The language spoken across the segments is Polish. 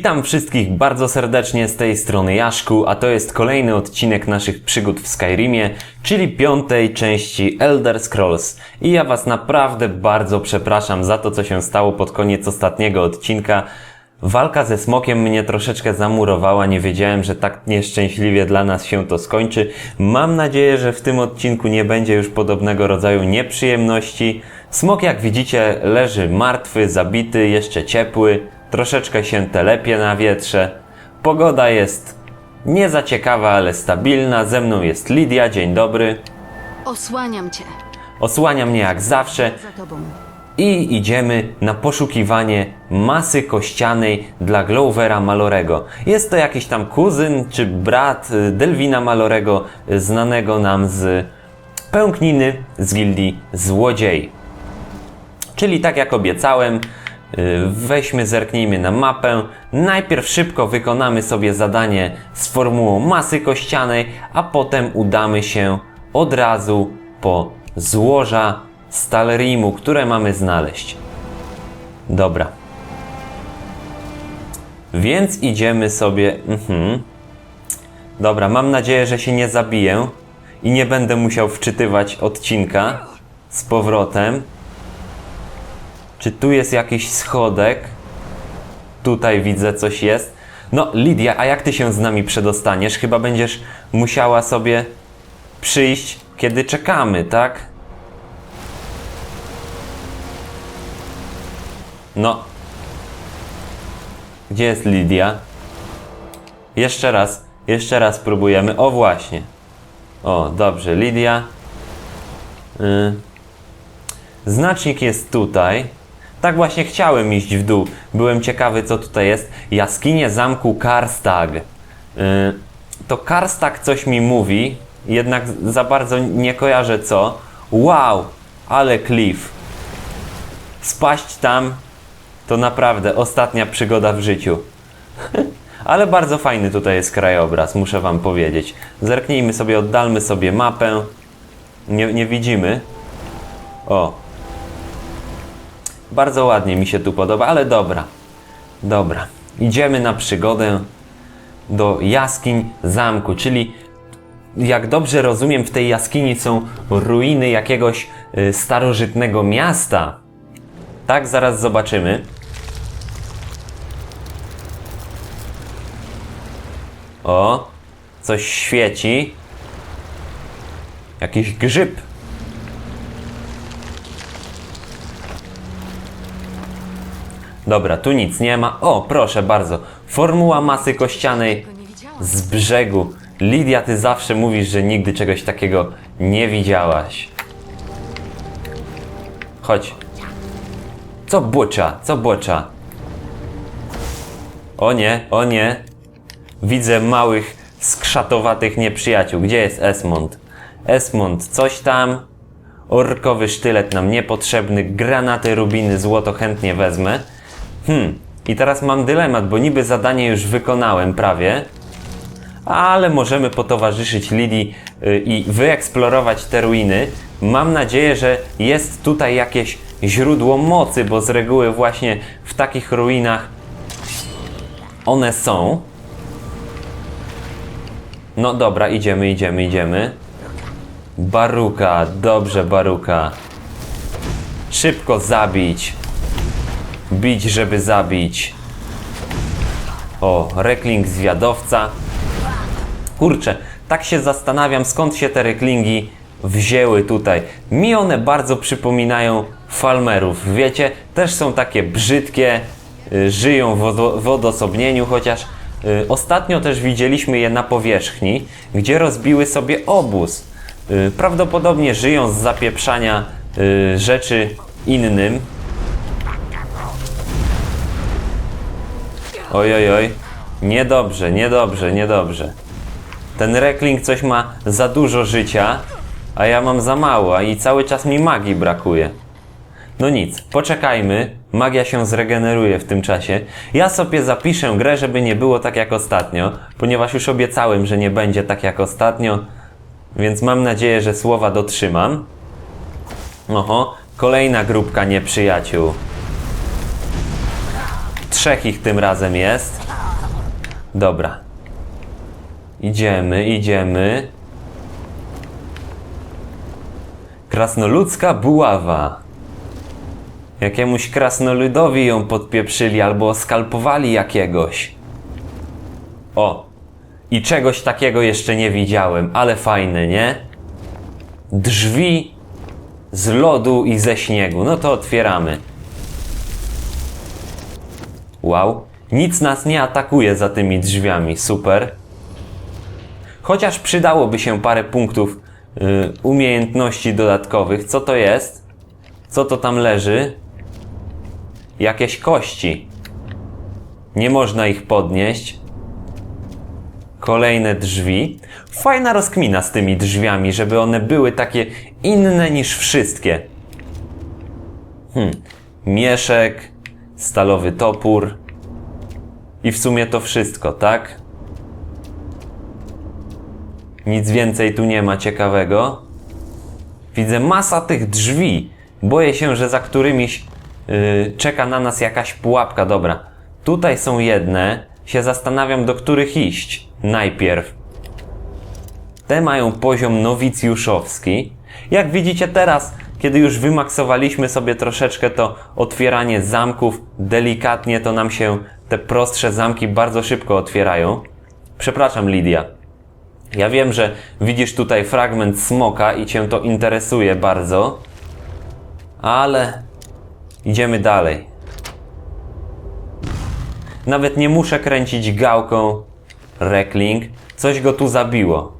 Witam wszystkich bardzo serdecznie z tej strony Jaszku, a to jest kolejny odcinek naszych przygód w Skyrimie, czyli piątej części Elder Scrolls. I ja was naprawdę bardzo przepraszam za to, co się stało pod koniec ostatniego odcinka. Walka ze smokiem mnie troszeczkę zamurowała, nie wiedziałem, że tak nieszczęśliwie dla nas się to skończy. Mam nadzieję, że w tym odcinku nie będzie już podobnego rodzaju nieprzyjemności. Smok, jak widzicie, leży martwy, zabity, jeszcze ciepły, troszeczkę się telepie na wietrze. Pogoda jest nie za ciekawa, ale stabilna. Ze mną jest Lidia, dzień dobry. Osłaniam cię. Osłania mnie jak zawsze Za tobą. i idziemy na poszukiwanie masy kościanej dla Glovera Malorego. Jest to jakiś tam kuzyn czy brat y, Delwina Malorego, y, znanego nam z pękniny z gildii Złodziei. Czyli tak jak obiecałem, weźmy, zerknijmy na mapę. Najpierw szybko wykonamy sobie zadanie z formułą masy kościanej, a potem udamy się od razu po złoża Stalrimu, które mamy znaleźć. Dobra. Więc idziemy sobie. Mhm. Dobra, mam nadzieję, że się nie zabiję i nie będę musiał wczytywać odcinka z powrotem. Czy tu jest jakiś schodek? Tutaj widzę coś jest. No, Lidia, a jak ty się z nami przedostaniesz? Chyba będziesz musiała sobie przyjść, kiedy czekamy, tak? No. Gdzie jest Lidia? Jeszcze raz, jeszcze raz próbujemy. O, właśnie. O, dobrze, Lidia. Y Znacznik jest tutaj. Tak właśnie chciałem iść w dół. Byłem ciekawy, co tutaj jest. Jaskinie zamku Karstag. Yy, to Karstag coś mi mówi, jednak za bardzo nie kojarzę co. Wow, ale cliff. Spaść tam to naprawdę ostatnia przygoda w życiu. Ale bardzo fajny tutaj jest krajobraz, muszę wam powiedzieć. Zerknijmy sobie, oddalmy sobie mapę. Nie, nie widzimy. O, bardzo ładnie mi się tu podoba, ale dobra. Dobra. Idziemy na przygodę do jaskiń zamku, czyli jak dobrze rozumiem, w tej jaskini są ruiny jakiegoś y, starożytnego miasta. Tak, zaraz zobaczymy. O, coś świeci. Jakiś grzyb. Dobra, tu nic nie ma. O, proszę bardzo. Formuła masy kościanej z brzegu. Lidia, ty zawsze mówisz, że nigdy czegoś takiego nie widziałaś. Chodź. Co błocza? Co błocza? O nie, o nie. Widzę małych, skrzatowatych nieprzyjaciół. Gdzie jest Esmond? Esmond, coś tam. Orkowy sztylet nam niepotrzebny. Granaty, rubiny, złoto chętnie wezmę. Hmm, i teraz mam dylemat, bo niby zadanie już wykonałem prawie, ale możemy potowarzyszyć Lidii y, i wyeksplorować te ruiny. Mam nadzieję, że jest tutaj jakieś źródło mocy, bo z reguły właśnie w takich ruinach one są. No dobra, idziemy, idziemy, idziemy. Baruka, dobrze, Baruka. Szybko zabić. Bić, żeby zabić. O, rekling zwiadowca. Kurczę, tak się zastanawiam, skąd się te reklingi wzięły tutaj. Mi one bardzo przypominają falmerów. Wiecie, też są takie brzydkie, y, żyją w odosobnieniu, chociaż y, ostatnio też widzieliśmy je na powierzchni, gdzie rozbiły sobie obóz. Y, prawdopodobnie żyją z zapieprzania rzeczy innym. Oj, oj, oj. Niedobrze, niedobrze, niedobrze. Ten rekling coś ma za dużo życia, a ja mam za mało, i cały czas mi magii brakuje. No nic, poczekajmy. Magia się zregeneruje w tym czasie. Ja sobie zapiszę grę, żeby nie było tak jak ostatnio, ponieważ już obiecałem, że nie będzie tak jak ostatnio, więc mam nadzieję, że słowa dotrzymam. Oho, kolejna grupka nieprzyjaciół. Trzech ich tym razem jest. Dobra. Idziemy, idziemy. Krasnoludzka buława. Jakiemuś krasnoludowi ją podpieprzyli albo skalpowali jakiegoś. O! I czegoś takiego jeszcze nie widziałem, ale fajne, nie? Drzwi z lodu i ze śniegu. No to otwieramy. Wow. Nic nas nie atakuje za tymi drzwiami. Super. Chociaż przydałoby się parę punktów y, umiejętności dodatkowych. Co to jest? Co to tam leży? Jakieś kości. Nie można ich podnieść. Kolejne drzwi. Fajna rozkmina z tymi drzwiami, żeby one były takie inne niż wszystkie. Hmm. Mieszek, stalowy topór. I w sumie to wszystko, tak? Nic więcej tu nie ma ciekawego. Widzę masa tych drzwi. Boję się, że za którymiś yy, czeka na nas jakaś pułapka. Dobra, tutaj są jedne. Się zastanawiam, do których iść. Najpierw. Te mają poziom nowicjuszowski. Jak widzicie teraz, kiedy już wymaksowaliśmy sobie troszeczkę to otwieranie zamków, delikatnie to nam się te prostsze zamki bardzo szybko otwierają. Przepraszam, Lidia. Ja wiem, że widzisz tutaj fragment smoka i cię to interesuje bardzo, ale idziemy dalej. Nawet nie muszę kręcić gałką Rekling. Coś go tu zabiło.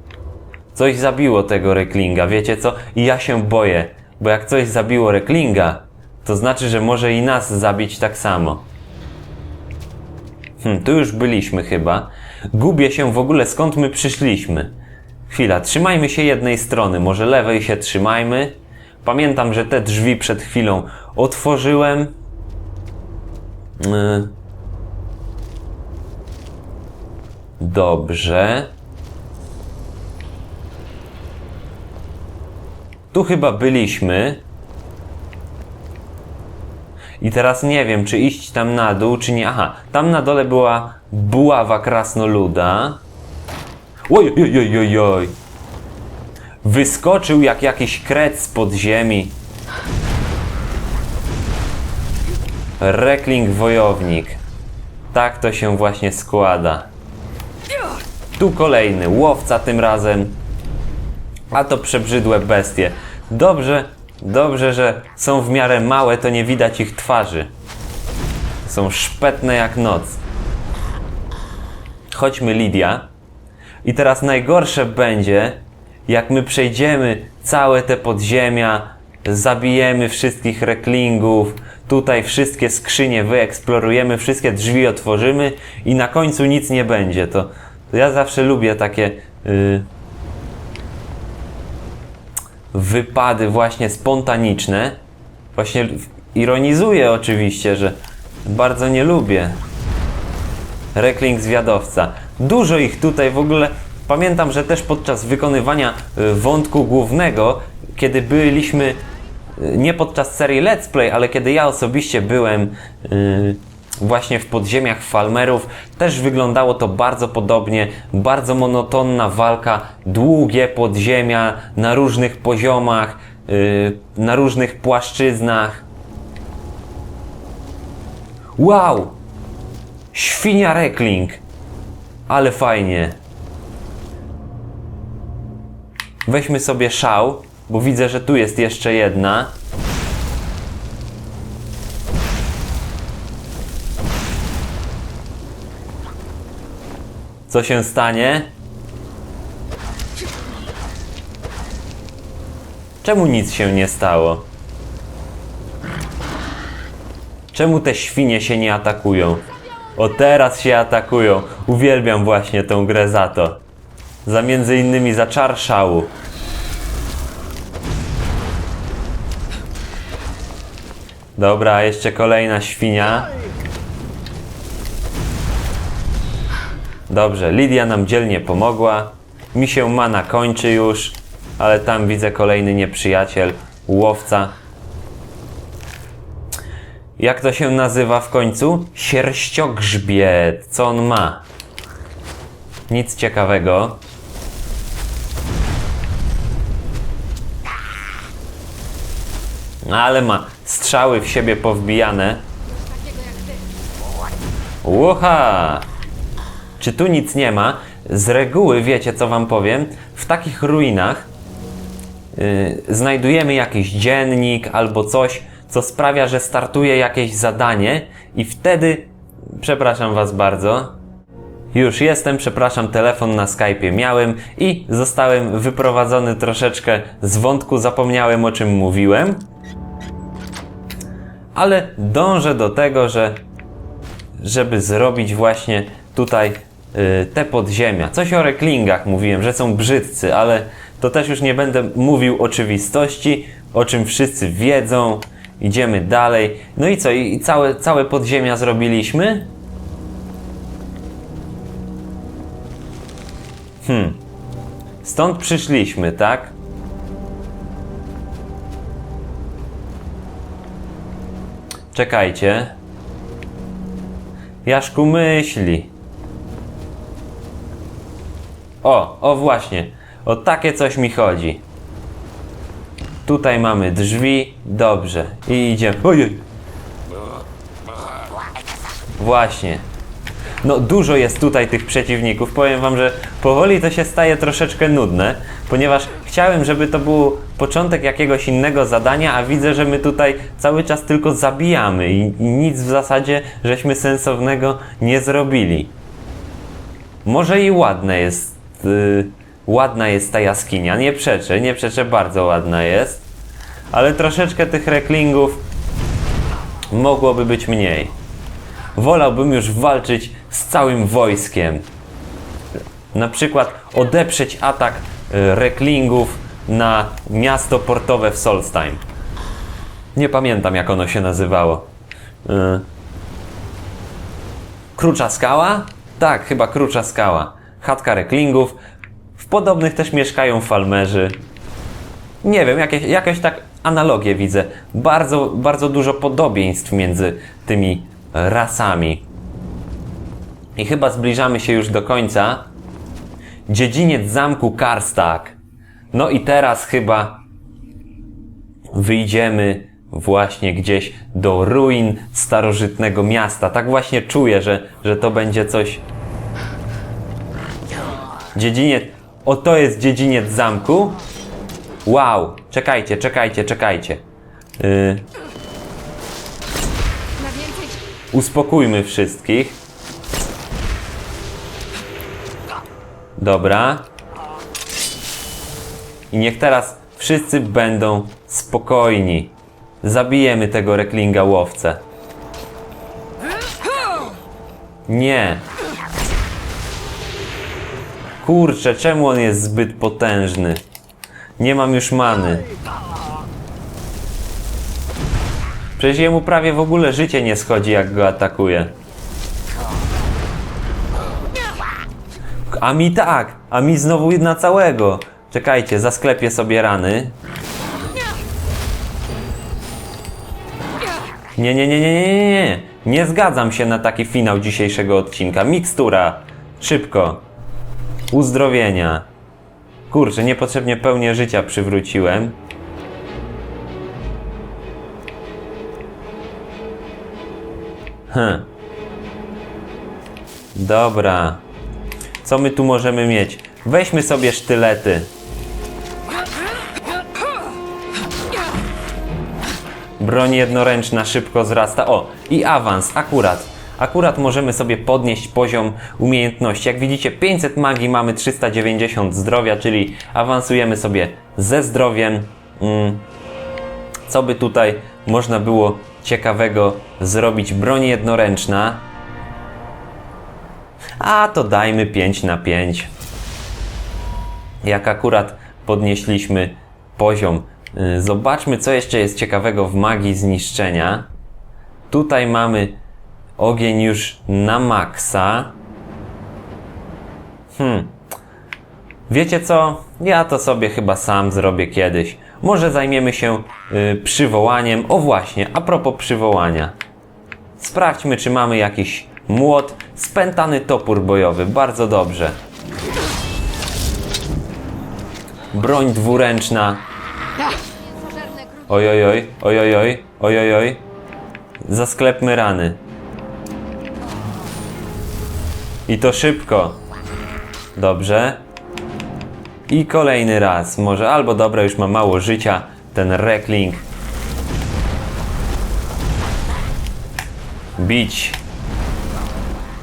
Coś zabiło tego Reklinga, wiecie co? I ja się boję, bo jak coś zabiło Reklinga, to znaczy, że może i nas zabić tak samo. Hmm, tu już byliśmy chyba. Gubię się w ogóle skąd my przyszliśmy. Chwila, trzymajmy się jednej strony, może lewej się trzymajmy. Pamiętam, że te drzwi przed chwilą otworzyłem. Yy. Dobrze. Tu chyba byliśmy. I teraz nie wiem, czy iść tam na dół, czy nie. Aha, tam na dole była buława krasnoluda. Oj, oj, oj, oj, oj. Wyskoczył jak jakiś kret z pod ziemi. Rekling wojownik. Tak to się właśnie składa. Tu kolejny, łowca tym razem. A to przebrzydłe bestie. Dobrze, dobrze, że są w miarę małe, to nie widać ich twarzy. Są szpetne jak noc. Chodźmy, Lidia. I teraz najgorsze będzie, jak my przejdziemy całe te podziemia, zabijemy wszystkich reklingów, tutaj wszystkie skrzynie wyeksplorujemy, wszystkie drzwi otworzymy i na końcu nic nie będzie. To, to ja zawsze lubię takie yy, wypady właśnie spontaniczne. Właśnie ironizuję oczywiście, że bardzo nie lubię. Rekling zwiadowca. Dużo ich tutaj w ogóle. Pamiętam, że też podczas wykonywania y, wątku głównego, kiedy byliśmy y, nie podczas serii Let's Play, ale kiedy ja osobiście byłem y, właśnie w podziemiach Falmerów, też wyglądało to bardzo podobnie. Bardzo monotonna walka, długie podziemia na różnych poziomach, y, na różnych płaszczyznach. Wow! Świnia Rekling! Ale fajnie. Weźmy sobie szał, bo widzę, że tu jest jeszcze jedna. Co się stanie? Czemu nic się nie stało? Czemu te świnie się nie atakują? O teraz się atakują. Uwielbiam właśnie tą grę za to. Za między innymi za czar szału. Dobra, jeszcze kolejna świnia. Dobrze, Lidia nam dzielnie pomogła. Mi się mana kończy już, ale tam widzę kolejny nieprzyjaciel, łowca. Jak to się nazywa w końcu? Sierściogrzbiet. Co on ma? Nic ciekawego. No, Ale ma strzały w siebie powbijane. Łoha! Czy tu nic nie ma? Z reguły, wiecie co wam powiem, w takich ruinach yy, znajdujemy jakiś dziennik albo coś, co sprawia, że startuje jakieś zadanie i wtedy, przepraszam was bardzo, już jestem, przepraszam, telefon na Skype'ie miałem i zostałem wyprowadzony troszeczkę z wątku, zapomniałem o czym mówiłem. Ale dążę do tego, że żeby zrobić właśnie tutaj te podziemia. Coś o reklingach mówiłem, że są brzydcy, ale to też już nie będę mówił oczywistości, o czym wszyscy wiedzą. Idziemy dalej. No i co? I i całe, całe podziemia zrobiliśmy? Hmm. Stąd przyszliśmy, tak? Czekajcie. Jaszku myśli. O, o właśnie. O takie coś mi chodzi. Tutaj mamy drzwi. Dobrze. I idziemy. Ojej. Właśnie. No dużo jest tutaj tych przeciwników. Powiem wam, że powoli to się staje troszeczkę nudne, ponieważ chciałem, żeby to był początek jakiegoś innego zadania, a widzę, że my tutaj cały czas tylko zabijamy i nic w zasadzie żeśmy sensownego nie zrobili. Może i ładne jest, ładna jest ta jaskinia, nie przeczę, nie przeczę, bardzo ładna jest, ale troszeczkę tych reklingów mogłoby być mniej. Wolałbym już walczyć z całym wojskiem. Na przykład odeprzeć atak y, reklingów na miasto portowe w Solstheim. Nie pamiętam jak ono się nazywało. Y, Krucza skała? Tak, chyba Krucza skała. Chatka reklingów. W podobnych też mieszkają falmerzy. Nie wiem, jakieś, jakieś tak analogie widzę. Bardzo, bardzo dużo podobieństw między tymi rasami. I chyba zbliżamy się już do końca. Dziedziniec zamku Karstak. No i teraz chyba wyjdziemy właśnie gdzieś do ruin starożytnego miasta. Tak właśnie czuję, że, że to będzie coś. Dziedziniec. O, to jest dziedziniec zamku. Wow, czekajcie, czekajcie, czekajcie. Yy, uspokójmy wszystkich. Dobra. I niech teraz wszyscy będą spokojni. Zabijemy tego reklinga łowcę. Nie. Kurczę, czemu on jest zbyt potężny? Nie mam już many. Przecież jemu prawie w ogóle życie nie schodzi, jak go atakuje. A mi tak, a mi znowu na całego. Czekajcie, zasklepię sobie rany. Nie, nie, nie, nie, nie, nie, nie. Nie zgadzam się na taki finał dzisiejszego odcinka. Mikstura. Szybko. Uzdrowienia. Kurczę, niepotrzebnie pełnię życia przywróciłem. Hm. Dobra. Co my tu możemy mieć? Weźmy sobie sztylety. Broń jednoręczna szybko wzrasta. O, i awans, akurat. Akurat możemy sobie podnieść poziom umiejętności. Jak widzicie, 500 magii mamy 390 zdrowia, czyli awansujemy sobie ze zdrowiem. Mm. Co by tutaj można było ciekawego zrobić? Broń jednoręczna. A to dajmy 5 na 5. Jak akurat podnieśliśmy poziom. y, Zobaczmy, co jeszcze jest ciekawego w magii zniszczenia. Tutaj mamy ogień już na maksa. Hmm. Wiecie co? Ja to sobie chyba sam zrobię kiedyś. Może zajmiemy się y, przywołaniem. O właśnie, a propos przywołania. Sprawdźmy, czy mamy jakiś młot. Spętany topór bojowy. Bardzo dobrze. Broń dwuręczna. Ojojoj, ojojoj, ojojoj. Zasklepmy rany. I to szybko. Dobrze. I kolejny raz. Może albo dobra, już ma mało życia. Ten rekling. Bić.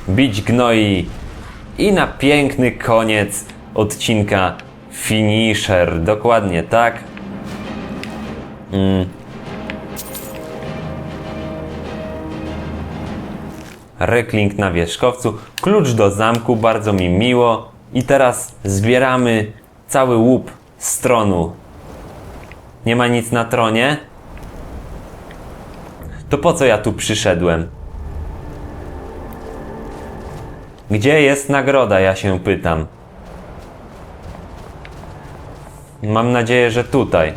Bić gnoi. I na piękny koniec odcinka finisher. Dokładnie tak. Rekling na wierzchowcu, klucz do zamku, bardzo mi miło. I teraz zbieramy cały łup z tronu. Nie ma nic na tronie? To po co ja tu przyszedłem? Gdzie jest nagroda, ja się pytam. Mam nadzieję, że tutaj.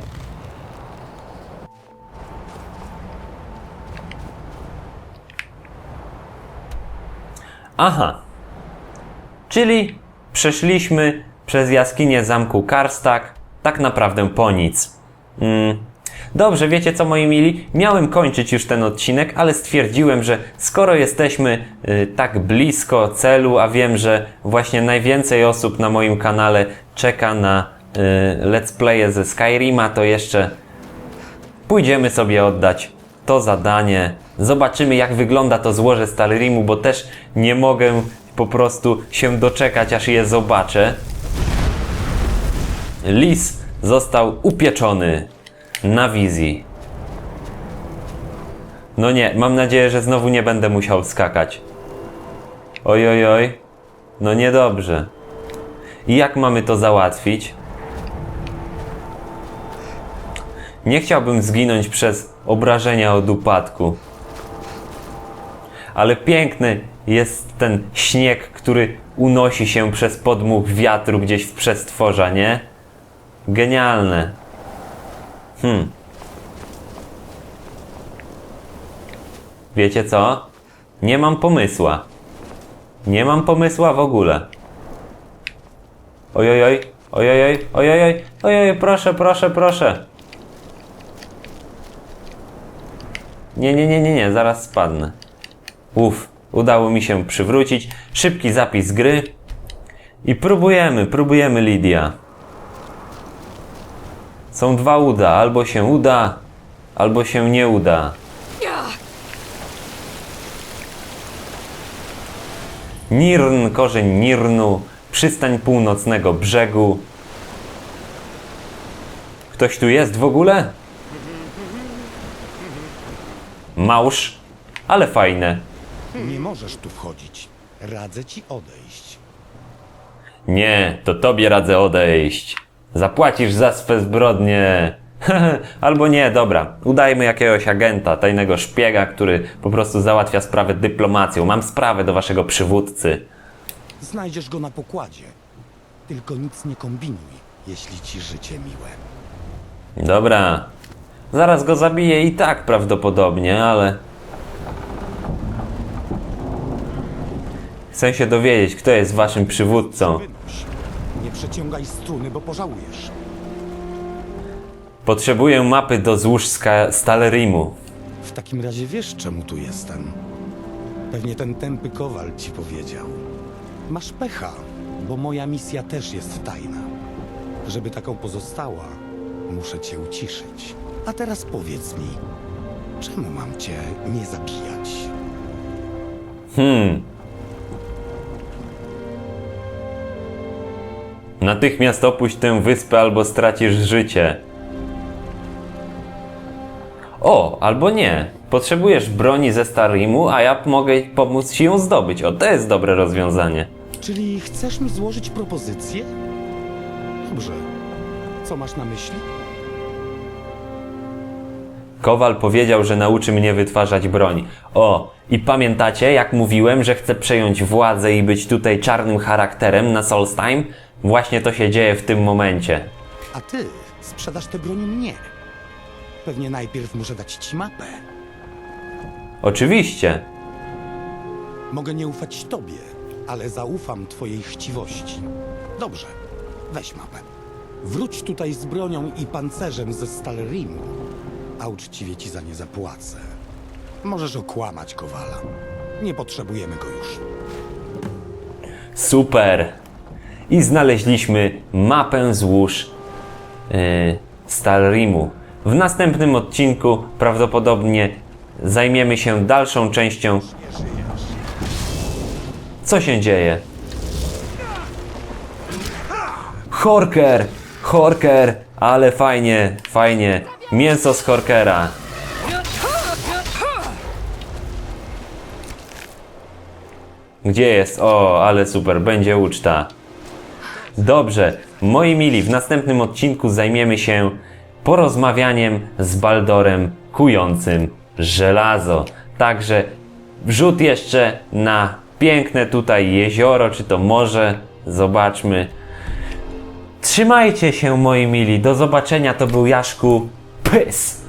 Aha. Czyli przeszliśmy przez jaskinię zamku Karstak tak naprawdę po nic. Mm. Dobrze, wiecie co moi mili? Miałem kończyć już ten odcinek, ale stwierdziłem, że skoro jesteśmy y, tak blisko celu, a wiem, że właśnie najwięcej osób na moim kanale czeka na y, let's playe ze Skyrima, to jeszcze pójdziemy sobie oddać to zadanie. Zobaczymy, jak wygląda to złoże Stalrimu, bo też nie mogę po prostu się doczekać, aż je zobaczę. Lis został upieczony na wizji. No nie, mam nadzieję, że znowu nie będę musiał skakać. Oj, oj, oj. No niedobrze. I jak mamy to załatwić? Nie chciałbym zginąć przez obrażenia od upadku. Ale piękny jest ten śnieg, który unosi się przez podmuch wiatru gdzieś w przestworza, nie? Genialne. Hmm. Wiecie co? Nie mam pomysła. Nie mam pomysła w ogóle. Ojojoj, ojojoj, ojojoj, ojoj, proszę, proszę, proszę. Nie, nie, nie, nie, nie, zaraz spadnę. Uff, udało mi się przywrócić. Szybki zapis gry. I próbujemy, próbujemy Lidia. Są dwa uda, albo się uda, albo się nie uda. Nirn, korzeń Nirnu, przystań północnego brzegu. Ktoś tu jest w ogóle? Małż, ale fajne. Nie możesz tu wchodzić. Radzę ci odejść. Nie, to tobie radzę odejść. Zapłacisz za swe zbrodnie. Albo nie, dobra. Udajmy jakiegoś agenta, tajnego szpiega, który po prostu załatwia sprawę dyplomacją. Mam sprawę do waszego przywódcy. Znajdziesz go na pokładzie. Tylko nic nie kombinuj, jeśli ci życie miłe. Dobra. Zaraz go zabiję i tak prawdopodobnie, ale. Chcę się dowiedzieć, kto jest waszym przywódcą. Nie przeciągaj struny, bo pożałujesz. Potrzebuję mapy do złóż Stalerimu. W takim razie wiesz, czemu tu jestem. Pewnie ten tępy kowal ci powiedział. Masz pecha, bo moja misja też jest tajna. Żeby taką pozostała, muszę cię uciszyć. A teraz powiedz mi, czemu mam cię nie zabijać? Hmm. Natychmiast opuść tę wyspę albo stracisz życie. O, albo nie. Potrzebujesz broni ze Starimu, a ja mogę pomóc ci ją zdobyć. O, to jest dobre rozwiązanie. Czyli chcesz mi złożyć propozycję? Dobrze. Co masz na myśli? Kowal powiedział, że nauczy mnie wytwarzać broń. O, i pamiętacie, jak mówiłem, że chcę przejąć władzę i być tutaj czarnym charakterem na Solstheim? Właśnie to się dzieje w tym momencie. A ty sprzedasz tę broń mnie. Pewnie najpierw muszę dać ci mapę. Oczywiście. Mogę nie ufać tobie, ale zaufam twojej chciwości. Dobrze, weź mapę. Wróć tutaj z bronią i pancerzem ze Stalrimu, a uczciwie ci za nie zapłacę. Możesz okłamać Kowala. Nie potrzebujemy go już. Super! I znaleźliśmy mapę złóż yy, Stalrimu. W następnym odcinku prawdopodobnie zajmiemy się dalszą częścią. Co się dzieje? Horker! Horker! Ale fajnie, fajnie. Mięso z Horkera. Gdzie jest? O, ale super, będzie uczta. Dobrze, moi mili, w następnym odcinku zajmiemy się porozmawianiem z Baldorem kującym żelazo. Także wrzut jeszcze na piękne tutaj jezioro, czy to morze. Zobaczmy. Trzymajcie się, moi mili. Do zobaczenia. To był Jaszku. Pues.